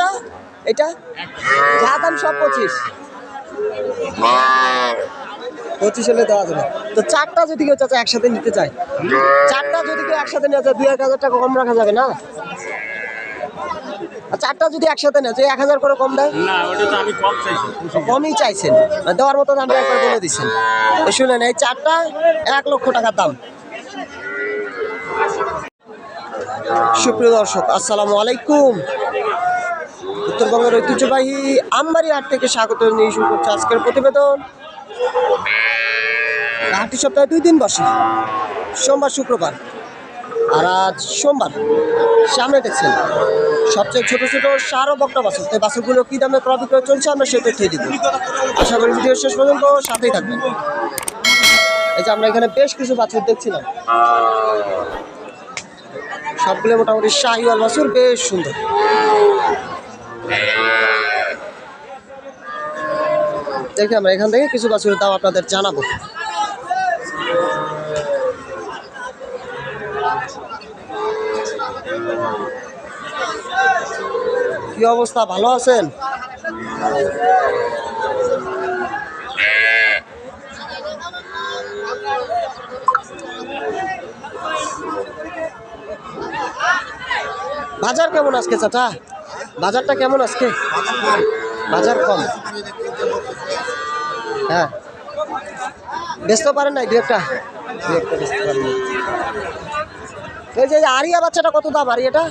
চাচা এটা? যা দাম সব পঁচিশ। পঁচিশ হলে দেওয়া যাবে। তো চারটা যদি কেউ চাচা একসাথে নিতে চায়। চারটা যদি কেউ একসাথে নেওয়া যায় দুই এক হাজার টাকা কম রাখা যাবে না? চারটা যদি একসাথে নেয় এক হাজার করে কম দেয়? না ওটা তো আমি কম চাইছি। কমই চাইছেন। মানে দেওয়ার মতো দামটা একবার বলে দিচ্ছেন। তো শুনেন এই চারটা এক লক্ষ টাকার দাম। সুপ্রিয় দর্শক আসসালামু আলাইকুম। উত্তরবঙ্গের ঐতিহ্যবাহী আমবাড়ি হাট থেকে স্বাগত নিয়ে শুরু করছে আজকের প্রতিবেদন। হাটটি সপ্তাহে দুই দিন বসে। সোমবার, শুক্রবার। আর আজ সোমবার সামনে দেখছেন, সবচেয়ে ছোট ছোট সার ও বক্তা বাছুর। তাই বাছুরগুলো কী দামে ক্রয় বিক্রয় চলছে আমরা সে তথ্য দিব। আশা করি ভিডিও শেষ পর্যন্ত সাথেই থাকবেন। এই যে আমরা এখানে বেশ কিছু বাছুর দেখছিলাম। সবগুলো মোটামুটি শাহিওয়াল বাছুর, বেশ সুন্দর। দেখি আমরা এখান থেকে কিছু বাছুরের দাম আপনাদের জানাব। কি অবস্থা, ভালো আছেন? বাজার কেমন আজকে চাচা? বাজারটা কেমন আজকে? বাজার কম। হ্যাঁ। বেচতে পারেন নাই, দু এই যে আরিয়া বাচ্চাটা কত দাম, আরিয়াটা?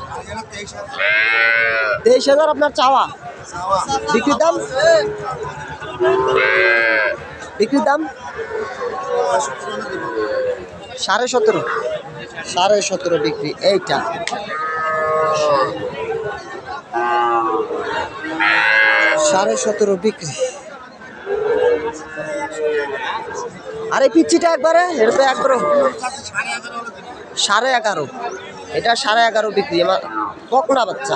তেইশ হাজার আপনার চাওয়া। বিক্রির দাম? বিক্রির দাম? সাড়ে সতেরো। সাড়ে সতেরো বিক্রি, এইটা। সাড়ে সতেরো বিক্রি। আরে পিচ্ছিটা একবারে, এটা তো একবারও সাড়ে এগারো। এটা সাড়ে এগারো বিক্রি, আমার বকনা বাচ্চা।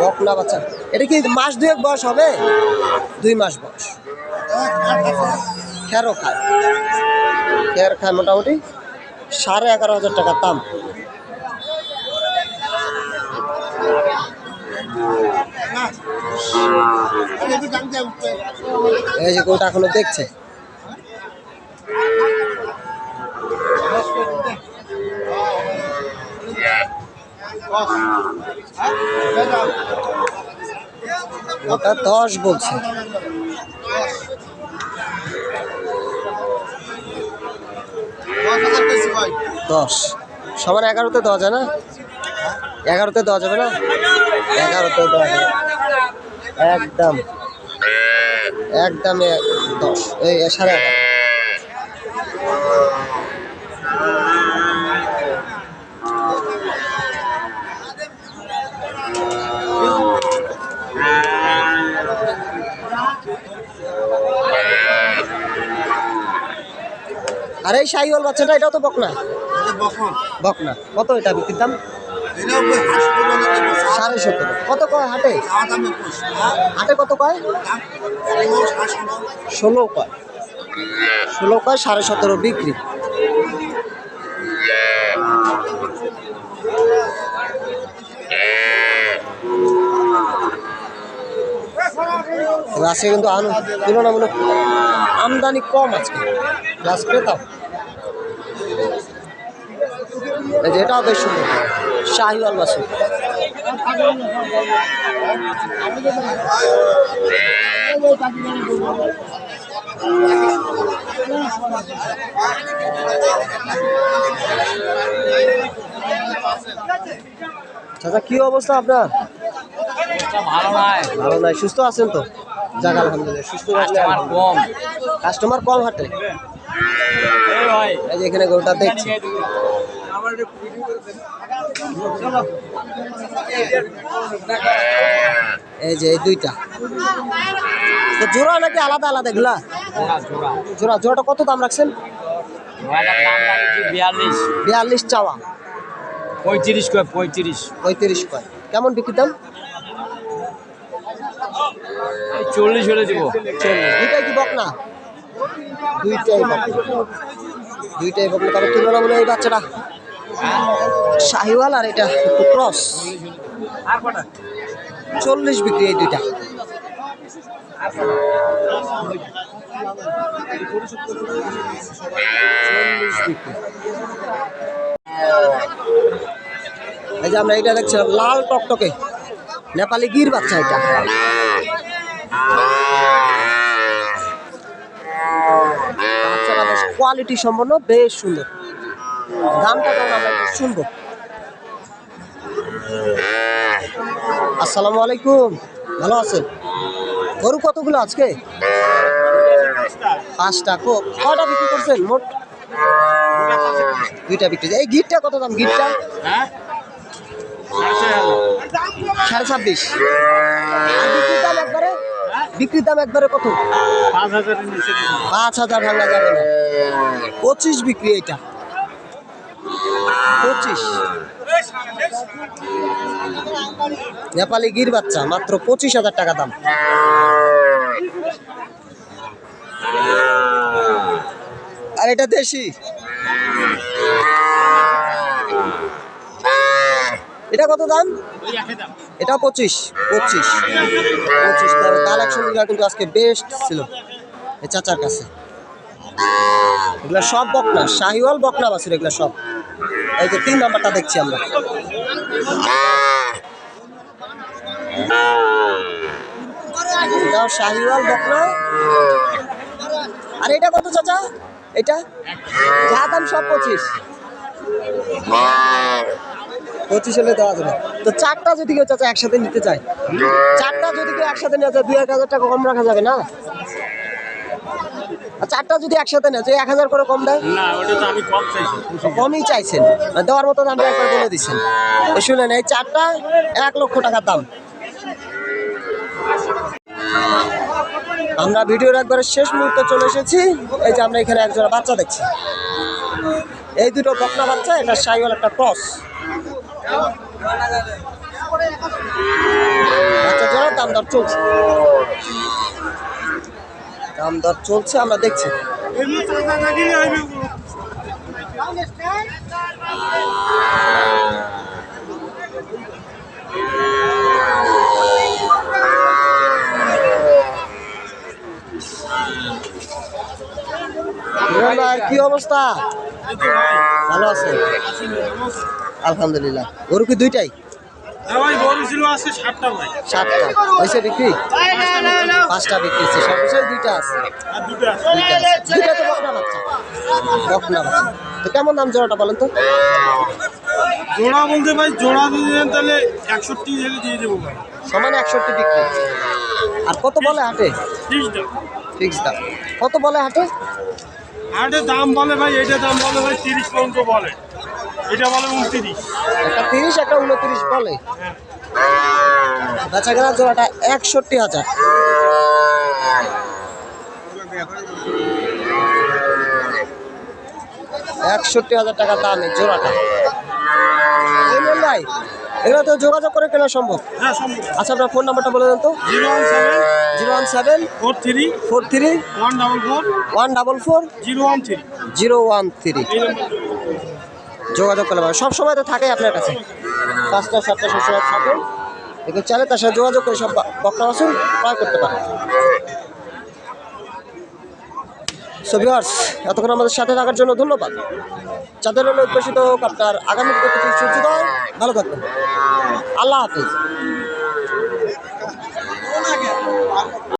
বকনা বাচ্চা। এটা কি মাস দুয়েক বয়স হবে? দুই মাস বয়স। খেরো খায়। খের খায় মোটামুটি। সাড়ে এগারো হাজার টাকার দাম। এই যে কোটা এখনও দেখছে? ওটা দশ বলছে। দশ। সবার এগারোতে দেওয়া যায় না এগারোতে দেওয়া যাবে না? এগারোতে যাবে একদম। একদমে এই সাড়ে আর এই শাহিওয়াল বাচ্চাটা এটাও তো বকনা। বকনা। কত এটা বিক্রির দাম? সাড়ে সতেরো। কত কয় হাটে? হাটে কত কয়? ষোলো কয়। ষোলো কয়, সাড়ে সতেরো বিক্রি। আজকে কিন্তু তুলনামূলক আমদানি কম আজকে। গাছ পেতাম এই যে এটাও বেশ সুন্দর। শাহিওয়াল বাসু। চাচা কি অবস্থা আপনার? ভালো নাই ভালো নাই সুস্থ আছেন তো? যাক আলহামদুলিল্লাহ সুস্থ আমার আলহামদুলিল্লাহ। কম। কাস্টমার কম হাটে? এই ভাই। এই যে এখানে গরুটা দেখছি। এই যে এই দুইটা। তো জোড়া নাকি আলাদা আলাদা এগুলা? জোড়া জোড়া জোড়া জোড়াটা কত দাম রাখছেন? বিয়াল্লিশ বিয়াল্লিশ চাওয়া। পঁয়ত্রিশ কয় পঁয়ত্রিশ। পঁয়ত্রিশ কয়। কেমন বিক্রি দাম? চল্লিশ হলে দেবো। চল্লিশ। দুইটাই কি বক না দুইটাই বক দুইটাই বক না তবে তুলনামূলক এই বাচ্চাটা শাহিওয়াল আর এটা একটু ক্রস। চল্লিশ বিক্রি এই দুইটা। এই যে আমরা এটা দেখছিলাম, লাল টকটকে। নেপালি গির বাচ্চা এটা। কোয়ালিটি সম্পন্ন, বেশ সুন্দর। দামটা কেমন আমরা শুনব? আসসালামু আলাইকুম। ভালো আছেন? গরু কতগুলো আজকে? পাঁচটা। কো- কয়টা বিক্রি করছেন মোট? দুইটা বিক্রি এই গিটটা কত দাম? গিটটা? সাড়ে ছাব্বিশ। বিক্রির দাম একবারে? বিক্রির দাম একবারে কত? পাঁচ হাজার ভাঙা যাবে না। পঁচিশ বিক্রি এইটা। পঁচিশ। নেপালি গির বাচ্চা, মাত্র পঁচিশ হাজার টাকা দাম। আর এটা দেশি? এটা কত দাম? এটা পঁচিশ পঁচিশ পঁচিশ। তার কালেকশনগুলো কিন্তু আজকে বেস্ট ছিল চাচার কাছে। এগুলো সব বকনা, শাহিওয়াল বকনা বাসুর, এগুলো সব। এই যে, তিন নাম্বারটা দেখছি আমরা। আর, এটা কত চাচা? এটা? যা দাম সব পঁচিশ। পঁচিশ হলে দেওয়া যাবে। তো চারটা যদি কেউ চাচা একসাথে নিতে চায়, চারটা যদি কেউ একসাথে নেওয়া যায়, দুই এক হাজার টাকা কম রাখা যাবে না? চারটা যদি একসাথে নেয় তো এক হাজার করে কম দেয়? না ওটা তো আমি কম চাইছি। কমই চাইছেন। দেওয়ার মতো দামটা একবার বলে দিচ্ছেন শুনেন এই চারটা এক লক্ষ টাকার দাম। আমরা ভিডিওর একবারে শেষ মুহূর্তে চলে এসেছি। এই যে আমরা এখানে একজোড়া বাচ্চা দেখছি। এই দুটো বকনা বাচ্চা এটা সাইওয়াল একটা ক্রস। বাচ্চা জোড়া দাম দর চলছে। দাম দর চলছে আমরা দেখছি ইমরান ভাই কি অবস্থা ভালো আছে আলহামদুলিল্লাহ গরু কি দুইটাই ভাই গরু ছিল আছে সাতটা হয়েছে বিক্রি? পাঁচটা বিক্রি হচ্ছে সব বিষয়ে দুইটা আছে। আর দুটো আছে। দুইটা আছে। তো বকনা বাচ্চা। বকনা বাচ্চা। তো কেমন দাম জোড়াটা বলেন তো? জোড়া বলতে ভাই জোড়া যদি দেন তাহলে একষট্টি দিয়ে দেবো ভাই। সমান একষট্টি বিক্রি আর কত বলে হাটে? দাম। ফিক্স দাম। কত বলে হাটে? আটে দাম বলে ভাই এটা দাম বলে ভাই তিরিশ পর্যন্ত বলে। এটা বলে উনত্রিশ। একটা তিরিশ একটা উনত্রিশ বলে। বেচা কেনা জোড়াটা একষট্টি হাজার। একষট্টি হাজার টাকা দাম এই জোড়াটা ভাই এগুলো তো যোগাযোগ করে কেনা সম্ভব। হ্যাঁ সম্ভব। আচ্ছা আপনার ফোন নাম্বারটা বলে দেন তো। Zero one seven. Zero one seven. Four three. Four three. One double four. One double four. Zero one three. Zero one three. যোগাযোগ করলে পারবেন সব সময় তো থাকে আপনার কাছে। পাঁচটা, সাতটা সবসময় থাকে। এগুলো চাইলে তার সাথে যোগাযোগ করে সব বক্তা বাসুন ক্রয় করতে পারেন সো ভিউয়ার্স এতক্ষণ আমাদের সাথে থাকার জন্য ধন্যবাদ। চাঁদের উদ্দেশিত আপনার আগামী প্রতিটি ভালো থাকবেন। আল্লাহ হাফিজ।